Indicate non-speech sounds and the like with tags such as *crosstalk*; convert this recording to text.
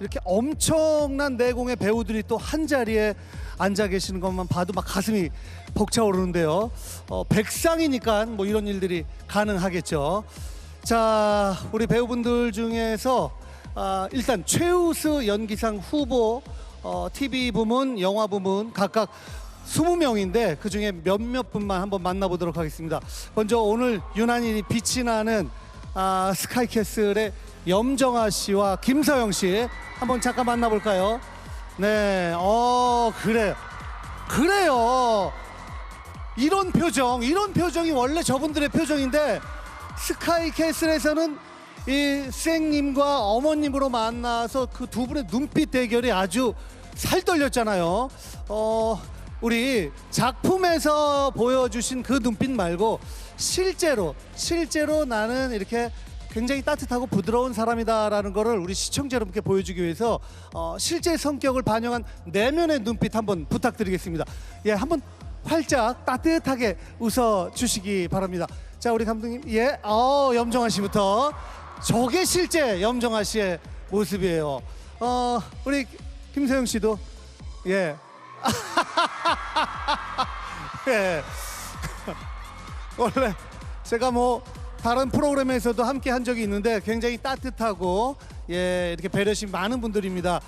이렇게 엄청난 내공의 배우들이 또 한 자리에 앉아 계시는 것만 봐도 막 가슴이 벅차오르는데요. 어, 백상이니까 뭐 이런 일들이 가능하겠죠. 자, 우리 배우분들 중에서 아, 일단 최우수 연기상 후보 어, TV 부문, 영화 부문 각각 20명인데 그 중에 몇몇 분만 한번 만나보도록 하겠습니다. 먼저 오늘 유난히 빛이 나는 아, 스카이캐슬의 염정아 씨와 김서영 씨 한번 잠깐 만나볼까요? 네, 어 그래, 그래요. 이런 표정, 이런 표정이 원래 저분들의 표정인데 스카이 캐슬에서는 이 쌩님과 어머님으로 만나서 그 두 분의 눈빛 대결이 아주 살떨렸잖아요. 어, 우리 작품에서 보여주신 그 눈빛 말고 실제로 실제로 나는 이렇게 굉장히 따뜻하고 부드러운 사람이다라는 거를 우리 시청자 여러분께 보여주기 위해서 어, 실제 성격을 반영한 내면의 눈빛 한번 부탁드리겠습니다. 예, 한번 활짝 따뜻하게 웃어 주시기 바랍니다. 자, 우리 감독님, 예, 어, 염정아 씨부터 저게 실제 염정아 씨의 모습이에요. 어, 우리 김세영 씨도 예, *laughs* 예. *laughs* 원래 제가 뭐 다른 프로그램에서도 함께 한 적이 있는데 굉장히 따뜻하고 예 이렇게 배려심 많은 분들입니다.